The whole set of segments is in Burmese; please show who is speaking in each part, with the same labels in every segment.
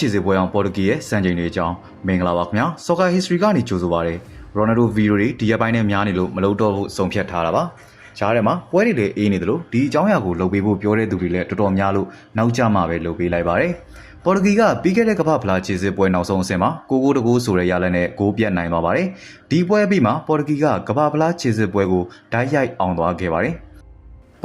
Speaker 1: ခြေစစ်ပွဲအောင်ပေါ်တူဂီရဲ့စံချိန်တွေအကြောင်းမင်္ဂလာပါခင်ဗျာ Soccer History ကနေကြိုဆိုပါရစေရိုနယ်ဒိုဗီဒီယိုတွေဒီရက်ပိုင်းနဲ့များနေလို့မလုပ်တော့ဘူးဆုံးဖြတ်ထားတာပါရှားထဲမှာပွဲတွေလည်းအေးနေတယ်လို့ဒီအကြောင်းအရာကိုလုပ်ပေးဖို့ပြောတဲ့သူတွေလည်းတော်တော်များလို့နောက်ကျမှပဲလုပ်ပေးလိုက်ပါတယ်ပေါ်တူဂီကပြီးခဲ့တဲ့ကမ္ဘာဖလားခြေစစ်ပွဲနောက်ဆုံးအဆင့်မှာကိုကိုတကိုးဆိုတဲ့ရလဒ်နဲ့ဂိုးပြတ်နိုင်သွားပါတယ်ဒီပွဲအပြီးမှာပေါ်တူဂီကကမ္ဘာဖလားခြေစစ်ပွဲကိုဓာတ်ရိုက်အောင်သွားခဲ့ပါတယ်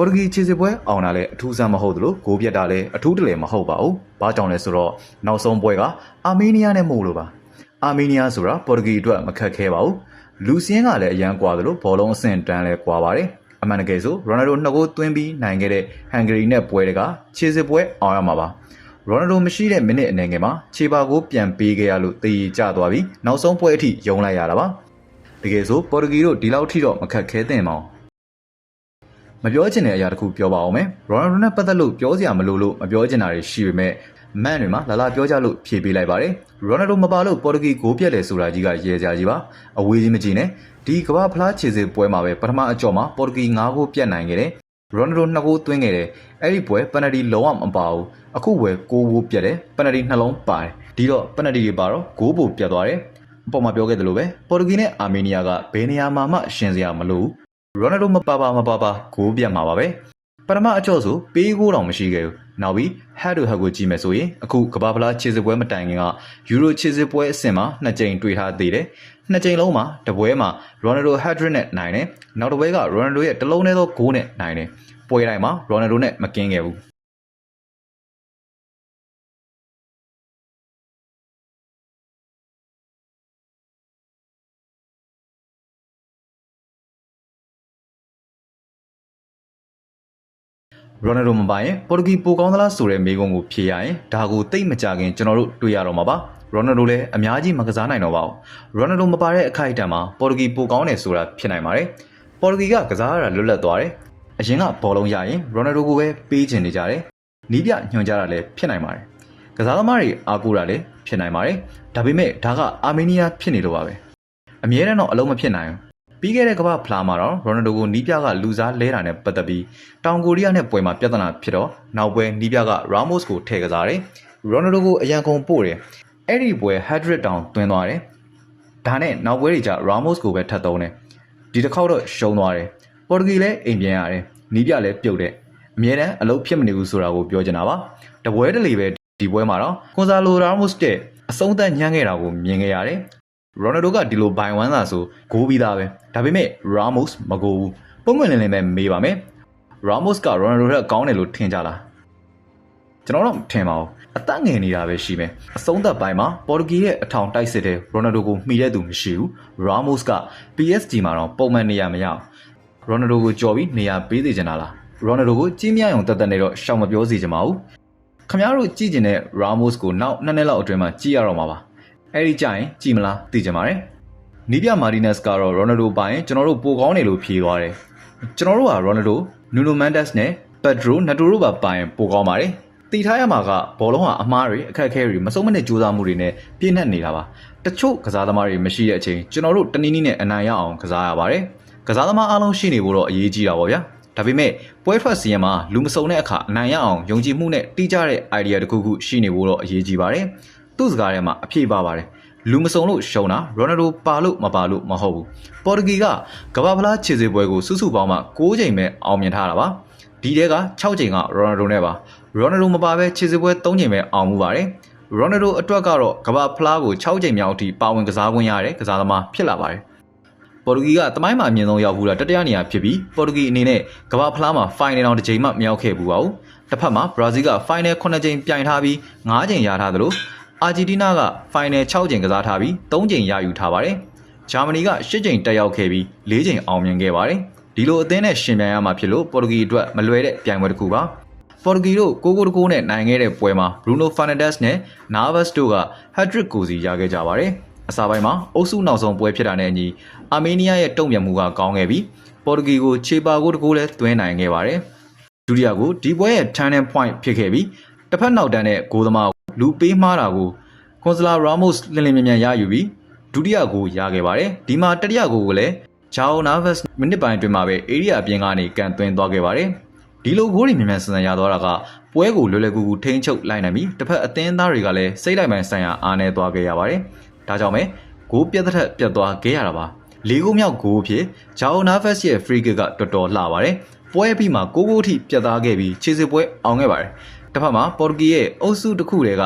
Speaker 1: ပေါ်တူဂီခြေစစ်ပွဲအောင်တာလည်းအထူးဆန်းမဟုတ်သလိုဂိုးပြတ်တာလည်းအထူးတလည်းမဟုတ်ပါဘူး။ဘာကြောင့်လဲဆိုတော့နောက်ဆုံးပွဲကအာမေးနီးယားနဲ့မို့လို့ပါ။အာမေးနီးယားဆိုတာပေါ်တူဂီအတွက်မခက်ခဲပါဘူး။လူစင်းကလည်းအရန်ကွာသလိုဘောလုံးအဆင့်တန်းလည်းကွာပါတယ်။အမှန်တကယ်ဆိုရိုနယ်ဒိုနှစ်ဂိုးသွင်းပြီးနိုင်ခဲ့တဲ့ဟန်ဂရီနဲ့ပွဲတွေကခြေစစ်ပွဲအောင်ရမှာပါ။ရိုနယ်ဒိုမရှိတဲ့မိနစ်အနေငယ်မှာခြေပါကိုပြန်ပေးခဲ့ရလို့တည်ကြသွားပြီးနောက်ဆုံးပွဲအထိယုံလိုက်ရတာပါ။တကယ်ဆိုပေါ်တူဂီတို့ဒီလောက်ထိတော့မခက်ခဲသင့်ပါဘူး။ မပြောချင်တဲ့အရာတစ်ခုပြောပါအောင်မယ်။ရိုနယ်ဒိုနဲ့ပတ်သက်လို့ပြောစရာမလိုလို့မပြောချင်တာတွေရှိပေမဲ့မန်တွေမှာလာလာပြောကြလို့ဖြေပေးလိုက်ပါတယ်။ရိုနယ်ဒိုမပါလို့ပေါ်တူဂီဂိုးပြက်တယ်ဆိုတာကြီးကရဲကြကြီးပါ။အဝေးကြီးမကြည့်နဲ့။ဒီကမ္ဘာဖလားခြေစစ်ပွဲမှာပဲပထမအကြော့မှာပေါ်တူဂီ9ဂိုးပြတ်နိုင်ခဲ့တယ်။ရိုနယ်ဒို2ဂိုးသွင်းခဲ့တယ်။အဲ့ဒီပွဲပယ်နယ်တီလုံးဝမပါဘူး။အခုဝယ်6ဂိုးပြတ်တယ်။ပယ်နယ်တီနှလုံးပါတယ်။ဒီတော့ပယ်နယ်တီတွေပါတော့ဂိုးပိုပြတ်သွားတယ်။အပေါ်မှာပြောခဲ့သလိုပဲပေါ်တူဂီနဲ့အာမေးနီးယားကဘယ်နေရာမှာမှရှင်စရာမလိုဘူး။ ရိုနယ်ဒိုမပါပါမပါပါဂိုးပြတ်မှာပါပဲပထမအကျော့ဆိုပေးကိုတောင်မရှိခဲ့ဘူးနောက်ပြီး head to head ကိုကြည့်မယ်ဆိုရင်အခုကဘာဖလားခြေစစ်ပွဲမတိုင်ခင်ကယူရိုခြေစစ်ပွဲအဆင့်မှာနှစ်ကြိမ်တွေ့ထားသေးတယ်နှစ်ကြိမ်လုံးမှာတပွဲမှာရိုနယ်ဒို hat trick နဲ့နိုင်တယ်နောက်တစ်ပွဲကရိုနယ်ဒိုရဲ့တလုံးထဲသောဂိုးနဲ့နိုင်တယ်ပွဲတိုင်းမှာရိုနယ်ဒိုနဲ့မကင်းခဲ့ဘူး ရိုနယ်ဒိုမပိုင်ရင်ပေါ်တူဂီပိုကောင်းသလားဆိုတဲ့မေးခွန်းကိုဖြေရရင်ဒါကိုတိတ်မကြခင်ကျွန်တော်တို့တွေ့ရတော့မှာပါရိုနယ်ဒိုလည်းအများကြီးမကစားနိုင်တော့ပါဘူးရိုနယ်ဒိုမပါတဲ့အခိုက်အတန့်မှာပေါ်တူဂီပိုကောင်းတယ်ဆိုတာဖြစ်နိုင်ပါတယ်ပေါ်တူဂီကကစားရတာလွတ်လပ်သွားတယ်အရင်ကဘောလုံးရရင်ရိုနယ်ဒိုကိုပဲပေးချင်နေကြတယ်နီးပြညွှန်ကြတာလည်းဖြစ်နိုင်ပါတယ်ကစားသမားတွေအားကိုးတာလည်းဖြစ်နိုင်ပါတယ်ဒါပေမဲ့ဒါကအာမေးနီးယားဖြစ်နေလို့ပါပဲအမြဲတမ်းတော့အလုံးမဖြစ်နိုင်ဘူး ပြီးခဲ့တဲ့ကမ္ဘာဖလားမှာတော့ရိုနယ်ဒိုကိုနီးပြကလူစားလဲတာနဲ့ပတ်သက်ပြီးတောင်ကိုရီးယားနဲ့ပွဲမှာပြဿနာဖြစ်တော့နောက်ပွဲနီးပြကရာမို့စ်ကိုထည့်ကစားတယ်။ရိုနယ်ဒိုကိုအရန်ကုန်ပို့တယ်။အဲ့ဒီပွဲဟက်ဒရစ်တောင်တွင်းသွားတယ်။ဒါနဲ့နောက်ပွဲတွေကျရာမို့စ်ကိုပဲထပ်သုံးတယ်။ဒီတစ်ခေါက်တော့ရှုံးသွားတယ်။ပေါ်တူဂီလည်းအိမ်ပြန်ရတယ်။နီးပြလည်းပြုတ်တယ်။အမြဲတမ်းအလုပ်ဖြစ်မနေဘူးဆိုတာကိုပြောချင်တာပါ။တပွဲတလေပဲဒီပွဲမှာတော့ကွန်ဆာလိုရာမို့စ်တဲ့အဆုံးသက်ညှမ်းခဲ့တာကိုမြင်ခဲ့ရတယ်။ ရိုနယ်ဒိုကဒီလိုဘိုင်ဝမ်းသာဆိုဂိုးပြီးသားပဲဒါပေမဲ့ရာမို့စ်မဂိုးဘူးပုံမှန်လင်းလင်းပဲမေးပါမယ်ရာမို့စ်ကရိုနယ်ဒိုထက်ကောင်းတယ်လို့ထင်ကြလားကျွန်တော်တော့မထင်ပါဘူးအသက်ငယ်နေတာပဲရှိမယ်အဆုံးသက်ပိုင်းမှာပေါ်တူဂီရဲ့အထောင်တိုက်စစ်တဲ့ရိုနယ်ဒိုကိုမှီတဲ့သူမရှိဘူးရာမို့စ်က PSG မှာတော့ပုံမှန်နေရာမရဘူးရိုနယ်ဒိုကိုကြော်ပြီးနေရာပေးသေးချင်တာလားရိုနယ်ဒိုကိုကြီးမြတ်အောင်တက်တက်နေတော့ရှောင်မပြောစီချင်ပါဘူးခင်ဗျားတို့ကြည့်ကျင်တဲ့ Ramos ကိုနောက်နှစ်နှစ်လောက်အတွင်းမှာကြည့်ရတော့မှာပါ အဲ့ဒီကြရင်ကြည်မလားသိကြပါတယ်နီးပြမာဒီနက်စ်ကတော့ရိုနယ်ဒိုပိုင်ကျွန်တော်တို့ပိုကောင်းတယ်လို့ဖြေသွားတယ်ကျွန်တော်တို့ကရိုနယ်ဒိုနူနိုမန်ဒက်စ်နဲ့ပက်ဒရိုနတိုရိုပါပိုင်ပိုကောင်းပါတယ်တည်ထားရမှာကဘောလုံးကအမားတွေအခက်အခဲတွေမစုံမနစ်ကြိုးစားမှုတွေနဲ့ပြည့်နှက်နေတာပါတချို့ကစားသမားတွေမရှိတဲ့အချိန်ကျွန်တော်တို့တနည်းနည်းနဲ့အနိုင်ရအောင်ကစားရပါတယ်ကစားသမားအားလုံးရှိနေဖို့တော့အရေးကြီးတာပါဗျာဒါပေမဲ့ပွဲထွက်စီရင်မှာလူမစုံတဲ့အခါအနိုင်ရအောင်ယုံကြည်မှုနဲ့တိကျတဲ့ idea တစ်ခုခုရှိနေဖို့တော့အရေးကြီးပါတယ် သူ့စကားထဲမှာအပြည့်ပါပါတယ်လူမစုံလို့ရှုံတာရိုနယ်ဒိုပါလို့မပါလို့မဟုတ်ဘူးပေါ်တူဂီကကမ္ဘာဖလားခြေစစ်ပွဲကိုစုစုပေါင်းမှ6ချိန်ပဲအောင်မြင်ထားတာပါဒီတဲက6ချိန်ကရိုနယ်ဒိုနဲ့ပါရိုနယ်ဒိုမပါဘဲခြေစစ်ပွဲ3ချိန်ပဲအောင်မှုပါတယ်ရိုနယ်ဒိုအတွက်ကတော့ကမ္ဘာဖလားကို6ချိန်မြောက်အထိပါဝင်ကစားခွင့်ရတဲ့ကစားသမားဖြစ်လာပါတယ်ပေါ်တူဂီကတမိုင်းမှာအမြင့်ဆုံးရောက်ဘူးတာတတိယနေရာဖြစ်ပြီးပေါ်တူဂီအနေနဲ့ကမ္ဘာဖလားမှာ final တောင်တစ်ချိန်မှမရောက်ခဲ့ဘူးပါဘူးတစ်ဖက်မှာဘရာဇီးက final 9ချိန်ပြိုင်ထားပြီး9ချိန်ရထားသလို အာဂျီတီးနားက final 6ချိန်ကစားထားပြီး3ချိန်ရယူထားပါတယ်ဂျာမနီက10ချိန်တက်ရောက်ခဲ့ပြီး4ချိန်အောင်မြင်ခဲ့ပါတယ်ဒီလိုအသင်းနဲ့ရှင်ပြိုင်ရမှာဖြစ်လို့ပေါ်တူဂီအတွက်မလွယ်တဲ့ပြိုင်ပွဲတစ်ခုပါပေါ်တူဂီတို့ကိုကိုတကိုးနဲ့နိုင်ခဲ့တဲ့ပွဲမှာ Bruno Fernandes နဲ့ Navas တို့က hat-trick ကိုစီရခဲ့ကြပါတယ်။အစာပိုင်းမှာအုပ်စုနောက်ဆုံးပွဲဖြစ်တာနဲ့အညီအာမေးနီးယားရဲ့တုံ့ပြန်မှုကကောင်းခဲ့ပြီးပေါ်တူဂီကိုခြေပါကိုတကိုးလဲသွင်းနိုင်ခဲ့ပါတယ်။ဒုတိယကိုဒီပွဲရဲ့ turning point ဖြစ်ခဲ့ပြီးတစ်ဖက်နောက်တန်းတဲ့ဂိုးသမား လူပေးမှားတာကိုကွန်ဆလာရာမို့စ်လင်းလင်းမြန်မြန်ရယူပြီးဒုတိယကိုရခဲ့ပါတယ်။ဒီမှာတတိယကိုကိုလည်းဂျာအိုနာဗက်စ်မိနစ်ပိုင်းအတွင်းမှာပဲအေရီးယာအပြင်ကနေကန်သွင်းသွားခဲ့ပါတယ်။ဒီလိုဂိုးတွေမြန်မြန်ဆန်ဆန်ရသွားတာကပွဲကိုလွယ်လွယ်ကူကူထိန်းချုပ်လိုက်နိုင်ပြီးတစ်ဖက်အသင်းသားတွေကလည်းစိတ်လိုက်မှန်ဆိုင်ရာအားနည်းသွားခဲ့ရပါတယ်။ဒါကြောင့်ပဲဂိုးပြတ်သက်ပြတ်သွားခဲ့ရတာပါ။လေးဂိုးမြောက်ဂိုးဖြစ်ဂျာအိုနာဖက်စ်ရဲ့ free kick ကတော်တော်လှပါတယ်။ပွဲအပြီးမှာ6ဂိုးထိပြတ်သားခဲ့ပြီးခြေစစ်ပွဲအောင်ခဲ့ပါတယ်။ တစ်ဖက်မှာပေါ်တူဂီရဲ့အုပ်စုတစ်ခုတည်းက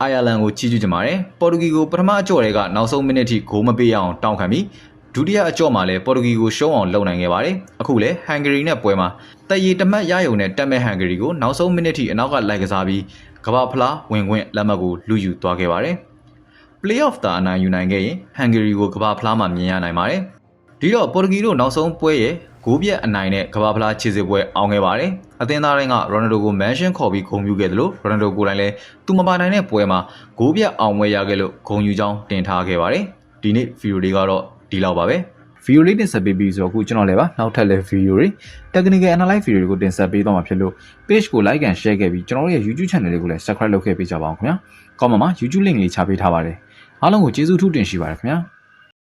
Speaker 1: အိုင်ယာလန်ကိုချီးကျူးကြပါတယ်။ပေါ်တူဂီကိုပထမအကြော့တွေကနောက်ဆုံးမိနစ်ထိဂိုးမပေးအောင်တောင်းခံပြီးဒုတိယအကြော့မှာလည်းပေါ်တူဂီကိုရှုံးအောင်လုပ်နိုင်ခဲ့ပါတယ်။အခုလည်းဟန်ဂရီနဲ့ပွဲမှာတရီတမတ်ရယုံနဲ့တက်မဲ့ဟန်ဂရီကိုနောက်ဆုံးမိနစ်ထိအနောက်ကလိုက်ကစားပြီးကမ္ဘာဖလားဝင်ခွင့်လက်မှတ်ကိုလူယူသွားခဲ့ပါတယ်။ Playoff တာအနိုင်ယူနိုင်ခဲ့ရင်ဟန်ဂရီကိုကမ္ဘာဖလားမှာမြင်ရနိုင်ပါတယ်။ဒီတော့ပေါ်တူဂီတို့နောက်ဆုံးပွဲရဲ့ ဂိုးပြက်အနိုင်နဲ့ကမ္ဘာဖလားခြေစစ်ပွဲအောင်ခဲ့ပါတယ်။အသင်းသားတိုင်းကရိုနယ်ဒိုကိုမန်ရှင်ခေါ်ပြီးဂုဏ်ပြုခဲ့တယ်လို့ရိုနယ်ဒိုကိုယ်တိုင်လည်းသူမပါနိုင်တဲ့ပွဲမှာဂိုးပြက်အောင်ပွဲရခဲ့လို့ဂုဏ်ယူကြောင်းတင်ထားခဲ့ပါတယ်။ဒီနေ့ဗီဒီယိုလေးကတော့ဒီလောက်ပါပဲ။ဗီဒီယိုလေးတင်ဆက်ပေးပြီးဆိုတော့အခုကျွန်တော်လည်းပါနောက်ထပ်လည်းဗီဒီယိုတွေ technical analyze ဗီဒီယိုတွေကိုတင်ဆက်ပေးသွားမှာဖြစ်လို့ page ကို like and share ခဲ့ပြီးကျွန်တော်တို့ရဲ့ YouTube channel လေးကိုလည်း subscribe လုပ်ခဲ့ပေးကြပါအောင်ခင်ဗျာ။ comment မှာ YouTube link လေးချပေးထားပါတယ်။အားလုံးကိုကျေးဇူးထူးတင်ရှိပါတယ်ခင်ဗျာ။